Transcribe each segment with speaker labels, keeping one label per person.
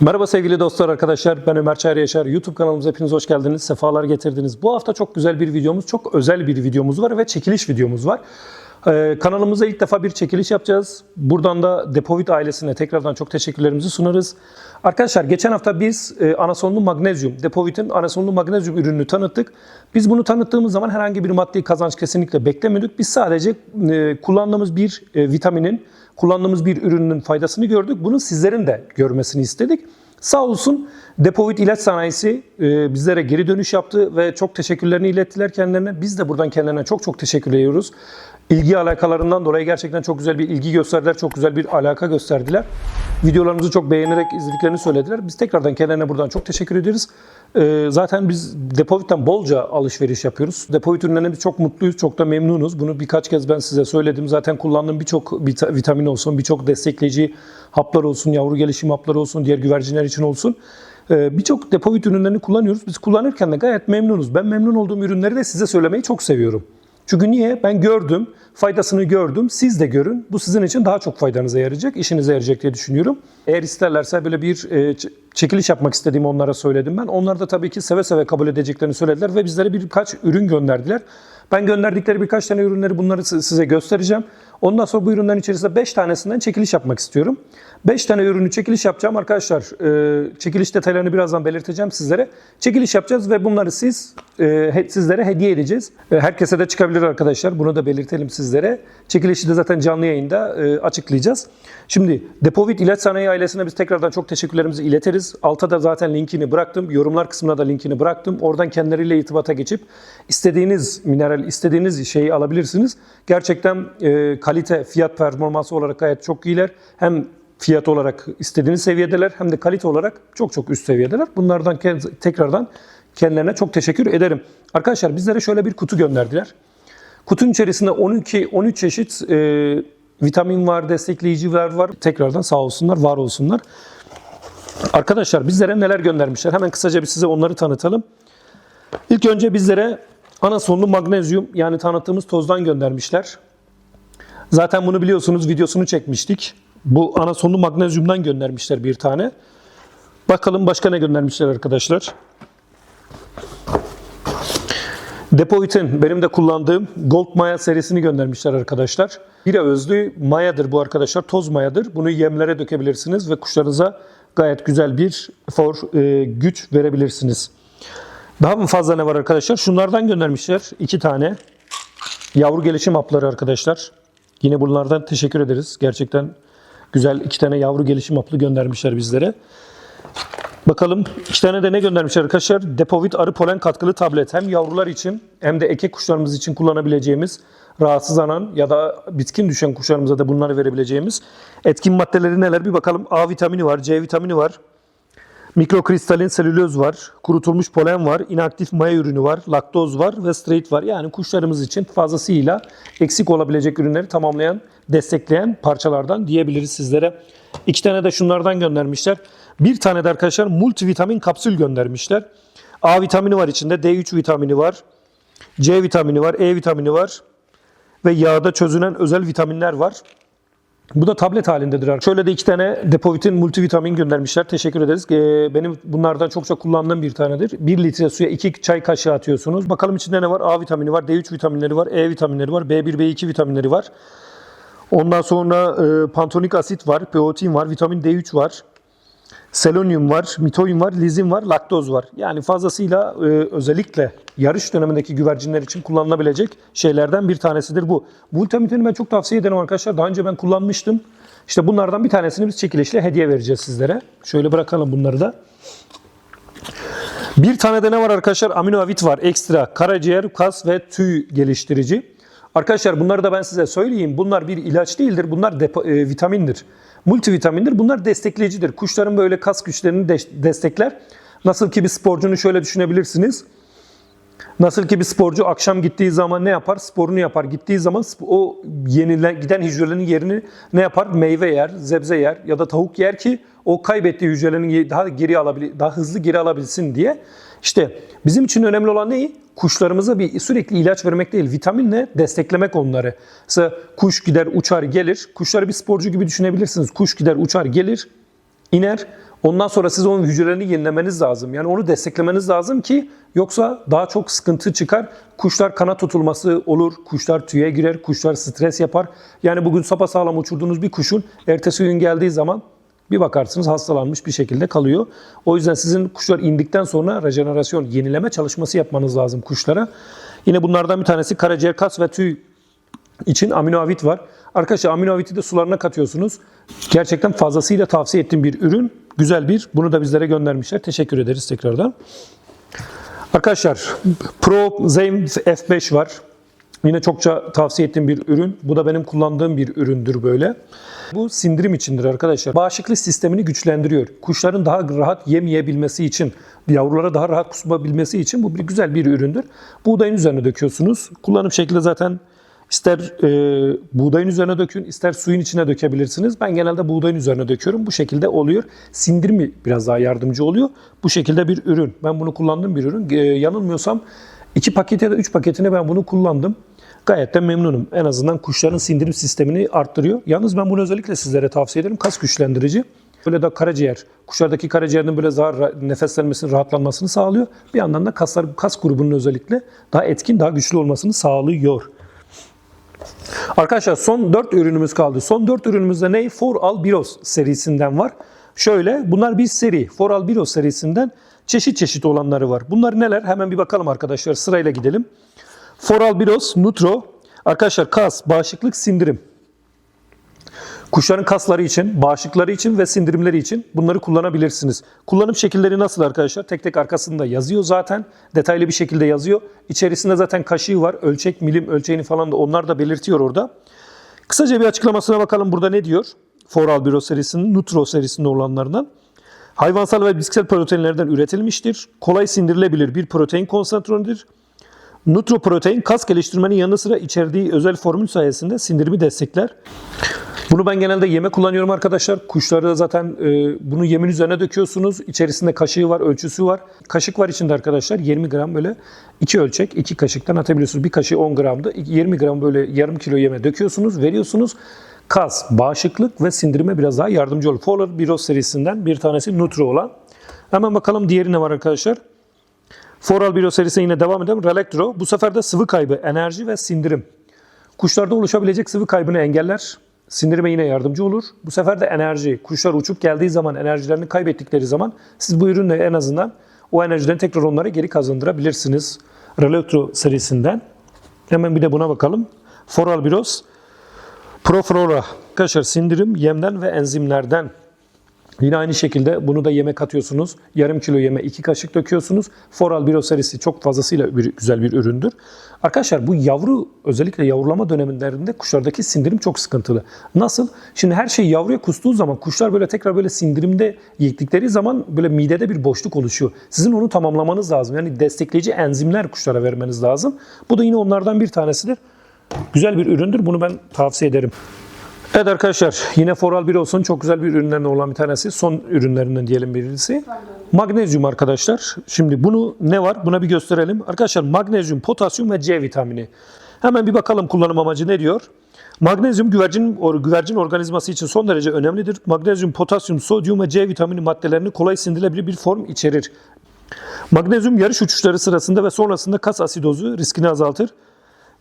Speaker 1: Merhaba sevgili dostlar arkadaşlar ben Ömer Çayır Yaşar YouTube kanalımıza hepiniz hoş geldiniz sefalar getirdiniz. Bu hafta çok güzel bir videomuz çok özel bir videomuz var ve çekiliş videomuz var. Ee, kanalımıza ilk defa bir çekiliş yapacağız. Buradan da Depovit ailesine tekrardan çok teşekkürlerimizi sunarız. Arkadaşlar geçen hafta biz e, anasonlu magnezyum, Depovit'in anasonlu magnezyum ürününü tanıttık. Biz bunu tanıttığımız zaman herhangi bir maddi kazanç kesinlikle beklemiyorduk. Biz sadece e, kullandığımız bir e, vitaminin, kullandığımız bir ürünün faydasını gördük. Bunu sizlerin de görmesini istedik. Sağ olsun Depovit İlaç Sanayisi e, bizlere geri dönüş yaptı ve çok teşekkürlerini ilettiler kendilerine. Biz de buradan kendilerine çok çok teşekkür ediyoruz. İlgi alakalarından dolayı gerçekten çok güzel bir ilgi gösterdiler, çok güzel bir alaka gösterdiler. Videolarımızı çok beğenerek izlediklerini söylediler. Biz tekrardan kendilerine buradan çok teşekkür ediyoruz. E, zaten biz Depovit'ten bolca alışveriş yapıyoruz. Depovit ürünlerine biz çok mutluyuz, çok da memnunuz. Bunu birkaç kez ben size söyledim. Zaten kullandığım birçok vita- vitamin olsun, birçok destekleyici haplar olsun, yavru gelişim hapları olsun, diğer güvercinler için olsun. Ee, Birçok depovit ürünlerini kullanıyoruz. Biz kullanırken de gayet memnunuz. Ben memnun olduğum ürünleri de size söylemeyi çok seviyorum. Çünkü niye? Ben gördüm, faydasını gördüm. Siz de görün. Bu sizin için daha çok faydanıza yarayacak, işinize yarayacak diye düşünüyorum. Eğer isterlerse böyle bir e, çekiliş yapmak istediğimi onlara söyledim ben. Onlar da tabii ki seve seve kabul edeceklerini söylediler ve bizlere birkaç ürün gönderdiler. Ben gönderdikleri birkaç tane ürünleri bunları si- size göstereceğim. Ondan sonra bu ürünlerin içerisinde 5 tanesinden çekiliş yapmak istiyorum. 5 tane ürünü çekiliş yapacağım arkadaşlar. e, çekiliş detaylarını birazdan belirteceğim sizlere. Çekiliş yapacağız ve bunları siz e, sizlere hediye edeceğiz. E, herkese de çıkabilir arkadaşlar. Bunu da belirtelim sizlere. Çekilişi de zaten canlı yayında açıklayacağız. Şimdi Depovit İlaç Sanayi ailesine biz tekrardan çok teşekkürlerimizi iletiriz. Alta da zaten linkini bıraktım. Yorumlar kısmına da linkini bıraktım. Oradan kendileriyle irtibata geçip istediğiniz mineral, istediğiniz şeyi alabilirsiniz. Gerçekten e, kalite, fiyat performansı olarak gayet çok iyiler. Hem fiyat olarak istediğiniz seviyedeler hem de kalite olarak çok çok üst seviyedeler. Bunlardan tekrardan kendilerine çok teşekkür ederim. Arkadaşlar bizlere şöyle bir kutu gönderdiler. Kutunun içerisinde 12 13 çeşit e, vitamin var, destekleyiciler var. Tekrardan sağ olsunlar, var olsunlar. Arkadaşlar bizlere neler göndermişler? Hemen kısaca bir size onları tanıtalım. İlk önce bizlere anasonlu magnezyum yani tanıttığımız tozdan göndermişler. Zaten bunu biliyorsunuz videosunu çekmiştik. Bu anasonlu magnezyumdan göndermişler bir tane. Bakalım başka ne göndermişler arkadaşlar. Depovit'in benim de kullandığım Gold Maya serisini göndermişler arkadaşlar. Bira özlü mayadır bu arkadaşlar. Toz mayadır. Bunu yemlere dökebilirsiniz ve kuşlarınıza gayet güzel bir for e, güç verebilirsiniz. Daha mı fazla ne var arkadaşlar? Şunlardan göndermişler. iki tane. Yavru gelişim hapları arkadaşlar. Yine bunlardan teşekkür ederiz. Gerçekten güzel iki tane yavru gelişim haplı göndermişler bizlere. Bakalım iki tane de ne göndermişler arkadaşlar? Depovit arı polen katkılı tablet. Hem yavrular için hem de eke kuşlarımız için kullanabileceğimiz rahatsızlanan ya da bitkin düşen kuşlarımıza da bunları verebileceğimiz etkin maddeleri neler bir bakalım. A vitamini var, C vitamini var. Mikrokristalin selüloz var, kurutulmuş polen var, inaktif maya ürünü var, laktoz var ve straight var. Yani kuşlarımız için fazlasıyla eksik olabilecek ürünleri tamamlayan, destekleyen parçalardan diyebiliriz sizlere. İki tane de şunlardan göndermişler. Bir tane de arkadaşlar multivitamin kapsül göndermişler. A vitamini var içinde, D3 vitamini var, C vitamini var, E vitamini var ve yağda çözünen özel vitaminler var. Bu da tablet halindedir. arkadaşlar. Şöyle de iki tane Depovit'in multivitamin göndermişler. Teşekkür ederiz. Ee, Benim bunlardan çok çok kullandığım bir tanedir. 1 litre suya 2 çay kaşığı atıyorsunuz. Bakalım içinde ne var? A vitamini var, D3 vitaminleri var, E vitaminleri var, B1, B2 vitaminleri var. Ondan sonra e, pantonik asit var, biotin var, vitamin D3 var. Selonyum var, mitoyun var, lizin var, laktoz var. Yani fazlasıyla e, özellikle yarış dönemindeki güvercinler için kullanılabilecek şeylerden bir tanesidir bu. Bu vitaminini ben çok tavsiye ederim arkadaşlar. Daha önce ben kullanmıştım. İşte bunlardan bir tanesini biz çekilişle hediye vereceğiz sizlere. Şöyle bırakalım bunları da. Bir tane de ne var arkadaşlar? Amino avit var. Ekstra karaciğer, kas ve tüy geliştirici. Arkadaşlar bunları da ben size söyleyeyim. Bunlar bir ilaç değildir. Bunlar depo, e, vitamindir. Multivitamindir. Bunlar destekleyicidir. Kuşların böyle kas güçlerini de- destekler. Nasıl ki bir sporcunu şöyle düşünebilirsiniz. Nasıl ki bir sporcu akşam gittiği zaman ne yapar? Sporunu yapar. Gittiği zaman o yenile, giden hücrelerin yerini ne yapar? Meyve yer, zebze yer ya da tavuk yer ki o kaybettiği hücrelerini daha geri alabil daha hızlı geri alabilsin diye. İşte bizim için önemli olan ne? Kuşlarımıza bir sürekli ilaç vermek değil, vitaminle desteklemek onları. Mesela kuş gider, uçar, gelir. Kuşları bir sporcu gibi düşünebilirsiniz. Kuş gider, uçar, gelir, iner. Ondan sonra siz onun hücrelerini yenilemeniz lazım. Yani onu desteklemeniz lazım ki yoksa daha çok sıkıntı çıkar. Kuşlar kana tutulması olur, kuşlar tüye girer, kuşlar stres yapar. Yani bugün sapasağlam uçurduğunuz bir kuşun ertesi gün geldiği zaman bir bakarsınız hastalanmış bir şekilde kalıyor. O yüzden sizin kuşlar indikten sonra rejenerasyon, yenileme çalışması yapmanız lazım kuşlara. Yine bunlardan bir tanesi karaciğer, kas ve tüy için amino avid var. Arkadaşlar amino avidi de sularına katıyorsunuz. Gerçekten fazlasıyla tavsiye ettiğim bir ürün. Güzel bir. Bunu da bizlere göndermişler. Teşekkür ederiz tekrardan. Arkadaşlar Pro Zame F5 var. Yine çokça tavsiye ettiğim bir ürün. Bu da benim kullandığım bir üründür böyle. Bu sindirim içindir arkadaşlar. Bağışıklık sistemini güçlendiriyor. Kuşların daha rahat yemeyebilmesi için, yavrulara daha rahat kusmabilmesi için bu bir güzel bir üründür. Buğdayın üzerine döküyorsunuz. Kullanım şekli zaten ister e, buğdayın üzerine dökün, ister suyun içine dökebilirsiniz. Ben genelde buğdayın üzerine döküyorum. Bu şekilde oluyor. Sindirimi biraz daha yardımcı oluyor. Bu şekilde bir ürün. Ben bunu kullandığım bir ürün. E, yanılmıyorsam iki paket ya da üç paketini ben bunu kullandım. Gayet de memnunum. En azından kuşların sindirim sistemini arttırıyor. Yalnız ben bunu özellikle sizlere tavsiye ederim. Kas güçlendirici. Böyle de karaciğer, kuşlardaki karaciğerin böyle daha nefeslenmesini, rahatlanmasını sağlıyor. Bir yandan da kaslar, kas grubunun özellikle daha etkin, daha güçlü olmasını sağlıyor. Arkadaşlar son 4 ürünümüz kaldı. Son 4 ürünümüzde ne? For Al Biros serisinden var. Şöyle bunlar bir seri. For Al Biros serisinden çeşit çeşit olanları var. Bunlar neler? Hemen bir bakalım arkadaşlar. Sırayla gidelim. Foral Biros, Nutro. Arkadaşlar kas, bağışıklık, sindirim. Kuşların kasları için, bağışıkları için ve sindirimleri için bunları kullanabilirsiniz. Kullanım şekilleri nasıl arkadaşlar? Tek tek arkasında yazıyor zaten. Detaylı bir şekilde yazıyor. İçerisinde zaten kaşığı var. Ölçek, milim ölçeğini falan da onlar da belirtiyor orada. Kısaca bir açıklamasına bakalım burada ne diyor? Foral Biro serisinin, Nutro serisinde olanlarından. Hayvansal ve bitkisel proteinlerden üretilmiştir. Kolay sindirilebilir bir protein konsantronidir. Nutroprotein kas geliştirmenin yanı sıra içerdiği özel formül sayesinde sindirimi destekler. Bunu ben genelde yeme kullanıyorum arkadaşlar. Kuşları zaten e, bunu yemin üzerine döküyorsunuz. İçerisinde kaşığı var, ölçüsü var. Kaşık var içinde arkadaşlar. 20 gram böyle iki ölçek, iki kaşıktan atabiliyorsunuz. Bir kaşığı 10 gramdı. 20 gram böyle yarım kilo yeme döküyorsunuz, veriyorsunuz. Kas, bağışıklık ve sindirime biraz daha yardımcı olur. Polar Biros serisinden bir tanesi Nutro olan. Hemen bakalım diğeri ne var arkadaşlar. Foral Biro serisine yine devam edelim. Relektro. Bu sefer de sıvı kaybı, enerji ve sindirim. Kuşlarda oluşabilecek sıvı kaybını engeller. Sindirime yine yardımcı olur. Bu sefer de enerji. Kuşlar uçup geldiği zaman, enerjilerini kaybettikleri zaman siz bu ürünle en azından o enerjilerini tekrar onlara geri kazandırabilirsiniz. Relektro serisinden. Hemen bir de buna bakalım. Foral Biros. Proflora. Arkadaşlar sindirim, yemden ve enzimlerden Yine aynı şekilde bunu da yeme katıyorsunuz. Yarım kilo yeme iki kaşık döküyorsunuz. Foral Biro serisi çok fazlasıyla bir, güzel bir üründür. Arkadaşlar bu yavru özellikle yavrulama dönemlerinde kuşlardaki sindirim çok sıkıntılı. Nasıl? Şimdi her şey yavruya kustuğu zaman kuşlar böyle tekrar böyle sindirimde yedikleri zaman böyle midede bir boşluk oluşuyor. Sizin onu tamamlamanız lazım. Yani destekleyici enzimler kuşlara vermeniz lazım. Bu da yine onlardan bir tanesidir. Güzel bir üründür. Bunu ben tavsiye ederim. Evet arkadaşlar yine Foral 1 olsun çok güzel bir ürünlerinden olan bir tanesi. Son ürünlerinden diyelim birisi. Magnezyum arkadaşlar. Şimdi bunu ne var? Buna bir gösterelim. Arkadaşlar magnezyum, potasyum ve C vitamini. Hemen bir bakalım kullanım amacı ne diyor? Magnezyum güvercin, güvercin organizması için son derece önemlidir. Magnezyum, potasyum, sodyum ve C vitamini maddelerini kolay sindirilebilir bir form içerir. Magnezyum yarış uçuşları sırasında ve sonrasında kas asidozu riskini azaltır.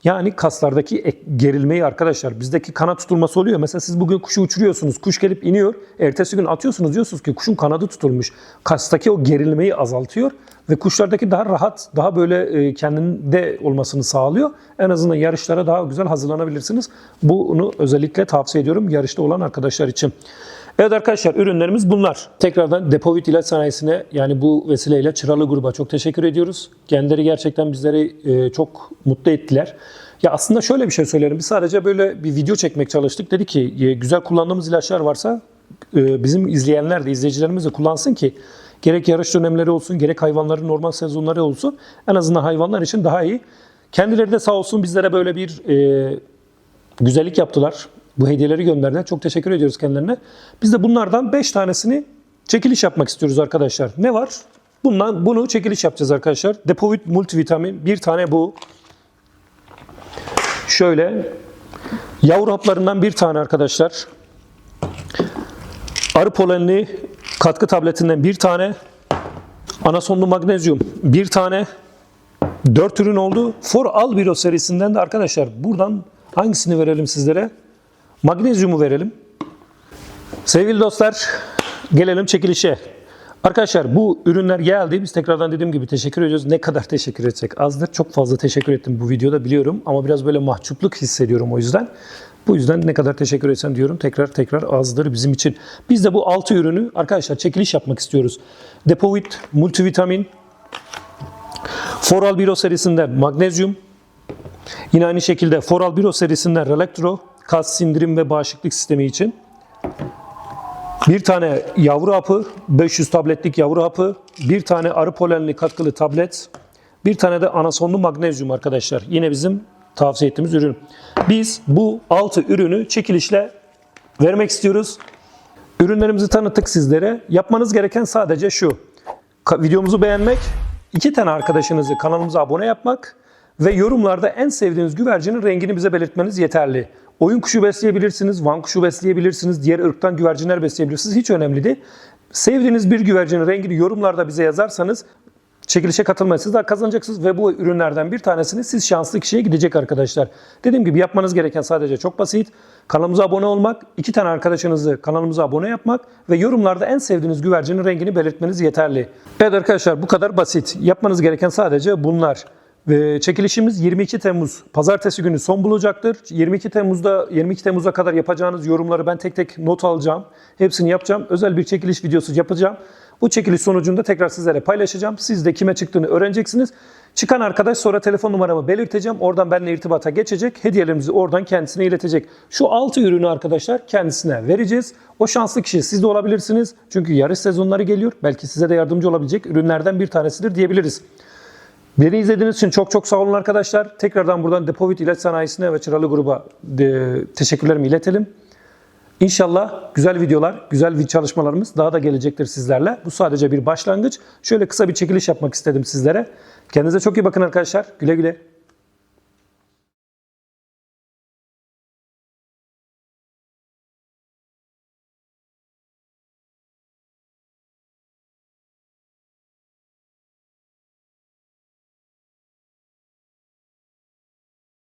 Speaker 1: Yani kaslardaki gerilmeyi arkadaşlar bizdeki kanat tutulması oluyor. Mesela siz bugün kuşu uçuruyorsunuz. Kuş gelip iniyor. Ertesi gün atıyorsunuz diyorsunuz ki kuşun kanadı tutulmuş. Kastaki o gerilmeyi azaltıyor ve kuşlardaki daha rahat, daha böyle e, kendinde olmasını sağlıyor. En azından yarışlara daha güzel hazırlanabilirsiniz. Bunu özellikle tavsiye ediyorum yarışta olan arkadaşlar için. Evet arkadaşlar ürünlerimiz bunlar. Tekrardan Depovit İlaç Sanayisi'ne yani bu vesileyle Çıralı gruba çok teşekkür ediyoruz. Kendileri gerçekten bizleri e, çok mutlu ettiler. Ya aslında şöyle bir şey söyleyelim. Biz sadece böyle bir video çekmek çalıştık. Dedi ki e, güzel kullandığımız ilaçlar varsa e, bizim izleyenler de izleyicilerimiz de kullansın ki gerek yarış dönemleri olsun gerek hayvanların normal sezonları olsun en azından hayvanlar için daha iyi. Kendileri de sağ olsun bizlere böyle bir e, güzellik yaptılar. Bu hediyeleri gönderdiler. Çok teşekkür ediyoruz kendilerine. Biz de bunlardan 5 tanesini çekiliş yapmak istiyoruz arkadaşlar. Ne var? Bundan bunu çekiliş yapacağız arkadaşlar. Depovit multivitamin bir tane bu. Şöyle yavru haplarından bir tane arkadaşlar. Arı polenli katkı tabletinden bir tane, anasonlu magnezyum bir tane, 4 ürün oldu. For Albiro serisinden de arkadaşlar buradan hangisini verelim sizlere? Magnezyumu verelim. Sevgili dostlar, gelelim çekilişe. Arkadaşlar bu ürünler geldi. Biz tekrardan dediğim gibi teşekkür ediyoruz. Ne kadar teşekkür etsek azdır. Çok fazla teşekkür ettim bu videoda biliyorum. Ama biraz böyle mahcupluk hissediyorum o yüzden. Bu yüzden ne kadar teşekkür etsem diyorum. Tekrar tekrar azdır bizim için. Biz de bu 6 ürünü arkadaşlar çekiliş yapmak istiyoruz. Depovit multivitamin, Foral Biro serisinden magnezyum, yine aynı şekilde Foral Biro serisinden Relaktro, kas sindirim ve bağışıklık sistemi için. Bir tane yavru hapı, 500 tabletlik yavru hapı, bir tane arı polenli katkılı tablet, bir tane de anasonlu magnezyum arkadaşlar. Yine bizim tavsiye ettiğimiz ürün. Biz bu 6 ürünü çekilişle vermek istiyoruz. Ürünlerimizi tanıttık sizlere. Yapmanız gereken sadece şu. Videomuzu beğenmek, iki tane arkadaşınızı kanalımıza abone yapmak ve yorumlarda en sevdiğiniz güvercinin rengini bize belirtmeniz yeterli. Oyun kuşu besleyebilirsiniz, van kuşu besleyebilirsiniz, diğer ırktan güvercinler besleyebilirsiniz. Hiç önemli değil. Sevdiğiniz bir güvercinin rengini yorumlarda bize yazarsanız çekilişe katılmayı siz de kazanacaksınız ve bu ürünlerden bir tanesini siz şanslı kişiye gidecek arkadaşlar. Dediğim gibi yapmanız gereken sadece çok basit. Kanalımıza abone olmak, iki tane arkadaşınızı kanalımıza abone yapmak ve yorumlarda en sevdiğiniz güvercinin rengini belirtmeniz yeterli. Evet arkadaşlar bu kadar basit. Yapmanız gereken sadece bunlar. Ve çekilişimiz 22 Temmuz pazartesi günü son bulacaktır. 22 Temmuz'da 22 Temmuz'a kadar yapacağınız yorumları ben tek tek not alacağım. Hepsini yapacağım. Özel bir çekiliş videosu yapacağım. Bu çekiliş sonucunda tekrar sizlere paylaşacağım. Siz de kime çıktığını öğreneceksiniz. Çıkan arkadaş sonra telefon numaramı belirteceğim. Oradan benimle irtibata geçecek. Hediyelerimizi oradan kendisine iletecek. Şu 6 ürünü arkadaşlar kendisine vereceğiz. O şanslı kişi siz de olabilirsiniz. Çünkü yarış sezonları geliyor. Belki size de yardımcı olabilecek ürünlerden bir tanesidir diyebiliriz. Beni izlediğiniz için çok çok sağ olun arkadaşlar. Tekrardan buradan Depovit İlaç Sanayisi'ne ve Çıralı Gruba teşekkürlerimi iletelim. İnşallah güzel videolar, güzel çalışmalarımız daha da gelecektir sizlerle. Bu sadece bir başlangıç. Şöyle kısa bir çekiliş yapmak istedim sizlere. Kendinize çok iyi bakın arkadaşlar. Güle güle.